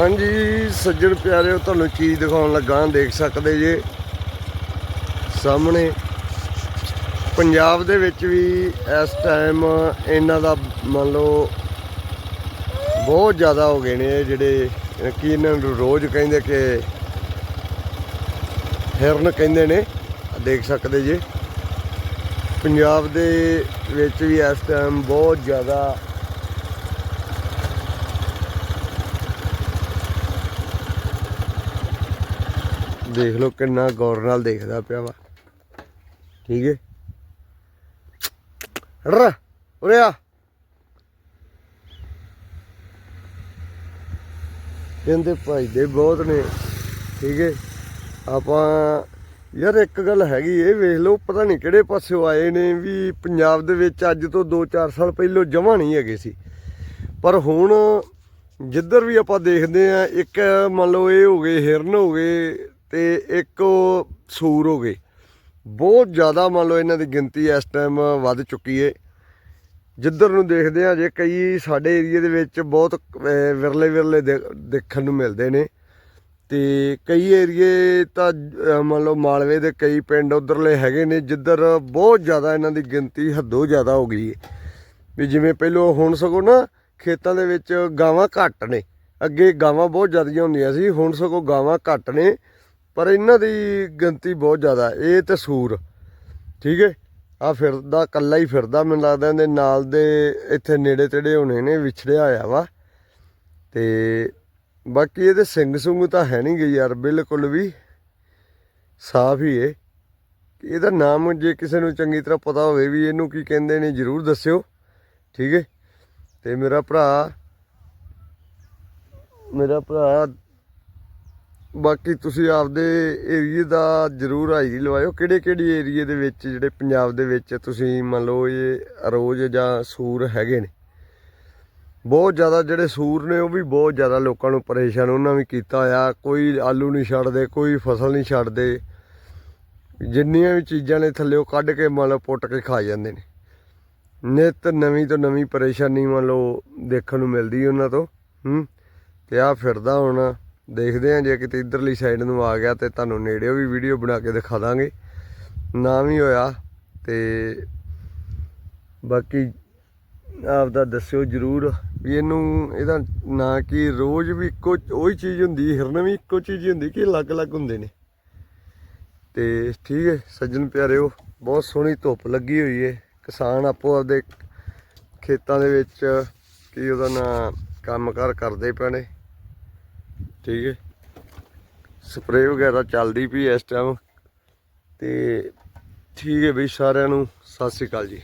ਹਾਂਜੀ, ਸੱਜਣ ਪਿਆਰਿਓ, ਤੁਹਾਨੂੰ ਚੀਜ਼ ਦਿਖਾਉਣ ਲੱਗਾ, ਦੇਖ ਸਕਦੇ ਜੇ। ਸਾਹਮਣੇ, ਪੰਜਾਬ ਦੇ ਵਿੱਚ ਵੀ ਇਸ ਟਾਈਮ ਇਹਨਾਂ ਦਾ ਮੰਨ ਲਓ, ਬਹੁਤ ਜ਼ਿਆਦਾ ਹੋ ਗਏ ਨੇ ਜਿਹੜੇ, ਕੀ ਇਹਨਾਂ ਨੂੰ ਰੋਜ਼ ਕਹਿੰਦੇ ਕਿ, ਹਿਰਨ ਕਹਿੰਦੇ ਨੇ, ਦੇਖ ਸਕਦੇ ਜੇ। ਪੰਜਾਬ ਦੇ ਵਿੱਚ ਵੀ ਇਸ ਟਾਈਮ ਬਹੁਤ ਜ਼ਿਆਦਾ ਦੇਖ ਲਓ ਕਿੰਨਾ ਗੌਰ ਨਾਲ ਦੇਖਦਾ ਪਿਆ ਵਾ। ਠੀਕ ਹੈ ਰ ਉਰੇ ਆ। ਕਹਿੰਦੇ ਭਜਦੇ ਬਹੁਤ ਨੇ, ਠੀਕ ਹੈ ਆਪਾਂ, ਯਾਰ ਇੱਕ ਗੱਲ ਹੈਗੀ ਇਹ ਵੇਖ ਲਓ, ਪਤਾ ਨਹੀਂ ਕਿਹੜੇ ਪਾਸਿਓਂ ਆਏ ਨੇ ਵੀ ਪੰਜਾਬ ਦੇ ਵਿੱਚ ਅੱਜ ਤੋਂ 2-4 ਸਾਲ ਪਹਿਲੋਂ ਜਮਾ ਨਹੀਂ ਹੈਗੇ ਸੀ। ਪਰ ਹੁਣ ਜਿੱਧਰ ਵੀ ਆਪਾਂ ਦੇਖਦੇ ਆ, ਇੱਕ ਮੰਨ ਲਓ ਇਹ ਹੋ ਗਏ, ਹਿਰਨ ਹੋ ਗਏ ਤੇ ਇੱਕ ਸੂਰ ਹੋ ਗਏ। ਬਹੁਤ ਜ਼ਿਆਦਾ ਮੰਨ ਲਓ ਇਹਨਾਂ ਦੀ ਗਿਣਤੀ ਇਸ ਟਾਈਮ ਵੱਧ ਚੁੱਕੀ ਏ। ਜਿੱਧਰ ਨੂੰ ਦੇਖਦੇ ਆ ਜੇ ਕਈ ਸਾਡੇ ਏਰੀਆ ਦੇ ਵਿੱਚ ਬਹੁਤ ਵਿਰਲੇ ਵਿਰਲੇ ਦੇ- ਦੇਖਣ ਨੂੰ ਮਿਲਦੇ ਨੇ। ਤੇ ਕਈ ਏਰੀਏ ਤਾਂ ਮੰਨ ਲਓ ਮਾਲਵੇ ਦੇ ਕਈ ਪਿੰਡ ਉਧਰਲੇ ਹੈਗੇ ਨੇ, ਜਿੱਧਰ ਬਹੁਤ ਜ਼ਿਆਦਾ ਇਹਨਾਂ ਦੀ ਗਿਣਤੀ ਹੱਦੋਂ ਜ਼ਿਆਦਾ ਹੋ ਗਈ ਹੈ ਵੀ ਜਿਵੇਂ ਪਹਿਲਾਂ ਹੁਣ ਸਗੋਂ ਨਾ ਖੇਤਾਂ ਦੇ ਵਿੱਚ ਗਾਵਾਂ ਘੱਟ ਨੇ। ਅੱਗੇ ਗਾਵਾਂ ਬਹੁਤ ਜ਼ਿਆਦੀਆਂ ਹੁੰਦੀਆਂ ਸੀ, ਹੁਣ ਸਗੋਂ ਗਾਵਾਂ ਘੱਟ ਨੇ। ਪਰ ਇਹਨਾਂ ਦੀ ਗਿਣਤੀ ਬਹੁਤ ਜ਼ਿਆਦਾ ਇਹ ਤੇ ਸੂਰ। ਠੀਕ ਹੈ? ਆ ਫਿਰਦਾ ਕੱਲਾ ਹੀ ਫਿਰਦਾ ਮੈਨੂੰ ਲੱਗਦਾ ਇਹਦੇ ਨਾਲ ਦੇ ਇੱਥੇ ਨੇੜੇ ਤੇੜੇ ਹੋਣੇ ਨੇ, ਵਿਛੜਿਆ ਹੋਇਆ ਵਾ। ਤੇ ਬਾਕੀ ਇਹਦੇ ਸਿੰਘ ਸੁੰਗ ਤਾਂ ਹੈ ਨਹੀਂ ਗਈ ਯਾਰ, ਬਿਲਕੁਲ ਵੀ। ਸਾਫ਼ ਹੀ ਏ। ਇਹਦਾ ਨਾਮ ਜੇ ਕਿਸੇ ਨੂੰ ਚੰਗੀ ਤਰ੍ਹਾਂ ਪਤਾ ਹੋਵੇ ਵੀ ਇਹਨੂੰ ਕੀ ਕਹਿੰਦੇ ਨੇ, ਜਰੂਰ ਦੱਸਿਓ। ਠੀਕ ਹੈ? ਤੇ ਮੇਰਾ ਭਰਾ ਮੇਰਾ ਭਰਾ ਬਾਕੀ ਤੁਸੀਂ ਆਪਦੇ ਏਰੀਏ ਦਾ ਜਰੂਰ ਹਾਜ਼ਰੀ ਲਵਾਇਓ। ਕਿਹੜੇ ਕਿਹੜੇ ਏਰੀਏ ਦੇ ਵਿੱਚ, ਜਿਹੜੇ ਪੰਜਾਬ ਦੇ ਵਿੱਚ ਤੁਸੀਂ ਮੰਨ ਲਓ ਇਹ ਰੋਜ਼ ਜਾਂ ਸੂਰ ਹੈਗੇ ਨੇ? ਬਹੁਤ ਜ਼ਿਆਦਾ ਜਿਹੜੇ ਸੂਰ ਨੇ, ਉਹ ਵੀ ਬਹੁਤ ਜ਼ਿਆਦਾ ਲੋਕਾਂ ਨੂੰ ਪਰੇਸ਼ਾਨ, ਉਹਨਾਂ ਵੀ ਕੀਤਾ ਹੋਇਆ। ਕੋਈ ਆਲੂ ਨਹੀਂ ਛੱਡਦੇ, ਕੋਈ ਫਸਲ ਨਹੀਂ ਛੱਡਦੇ। ਜਿੰਨੀਆਂ ਵੀ ਚੀਜ਼ਾਂ ਨੇ ਥੱਲੇ, ਉਹ ਕੱਢ ਕੇ ਮੰਨ ਲਓ ਪੁੱਟ ਕੇ ਖਾ ਜਾਂਦੇ ਨੇ। ਨਿਤ ਨਵੀਂ ਤੋਂ ਨਵੀਂ ਪਰੇਸ਼ਾਨੀ ਮੰਨ ਲਓ ਦੇਖਣ ਨੂੰ ਮਿਲਦੀ ਉਹਨਾਂ ਤੋਂ। ਹੂੰ, ਤੇ ਆ ਫਿਰਦਾ ਹੁਣ। ਦੇਖਦੇ ਆ ਜੇ ਕਿਤੇ ਇਧਰਲੀ ਸਾਈਡ ਨੂੰ ਆ ਗਿਆ ਤੇ ਤੁਹਾਨੂੰ ਨੇੜਿਓ ਵੀ ਵੀਡੀਓ ਬਣਾ ਕੇ ਦਿਖਾ ਦਾਂਗੇ। ਨਾ ਵੀ ਹੋਇਆ ਤੇ ਬਾਕੀ ਆਪਦਾ ਦੱਸਿਓ ਜਰੂਰ ਵੀ ਇਹਨੂੰ ਇਹਦਾ ਨਾ ਕਿ, ਰੋਜ਼ ਵੀ ਇੱਕੋ ਉਹੀ ਚੀਜ਼ ਹੁੰਦੀ, ਹਿਰਨ ਵੀ ਇੱਕੋ ਚੀਜ਼ ਹੀ ਹੁੰਦੀ ਕਿ ਅਲੱਗ-ਅਲੱਗ ਹੁੰਦੇ ਨੇ। ਤੇ ਠੀਕ ਹੈ, ਸੱਜਣ ਪਿਆਰਿਓ, ਬਹੁਤ ਸੋਹਣੀ ਧੁੱਪ ਲੱਗੀ ਹੋਈ ਏ। ਕਿਸਾਨ ਆਪੋ ਆਪਦੇ ਖੇਤਾਂ ਦੇ ਵਿੱਚ ਕੀ ਉਹਦਾ ਨਾਂ, ਕੰਮਕਾਰ ਕਰਦੇ ਪਏ ਨੇ। ਠੀਕ ਹੈ। ਸਪਰੇਅ ਵਗੈਰਾ ਚੱਲਦੀ ਪਈ ਇਸ ਟਾਈਮ ਤੇ ਠੀਕ ਹੈ ਬਈ ਸਾਰਿਆਂ ਨੂੰ, ਸਤਿ ਸ੍ਰੀ ਅਕਾਲ ਜੀ।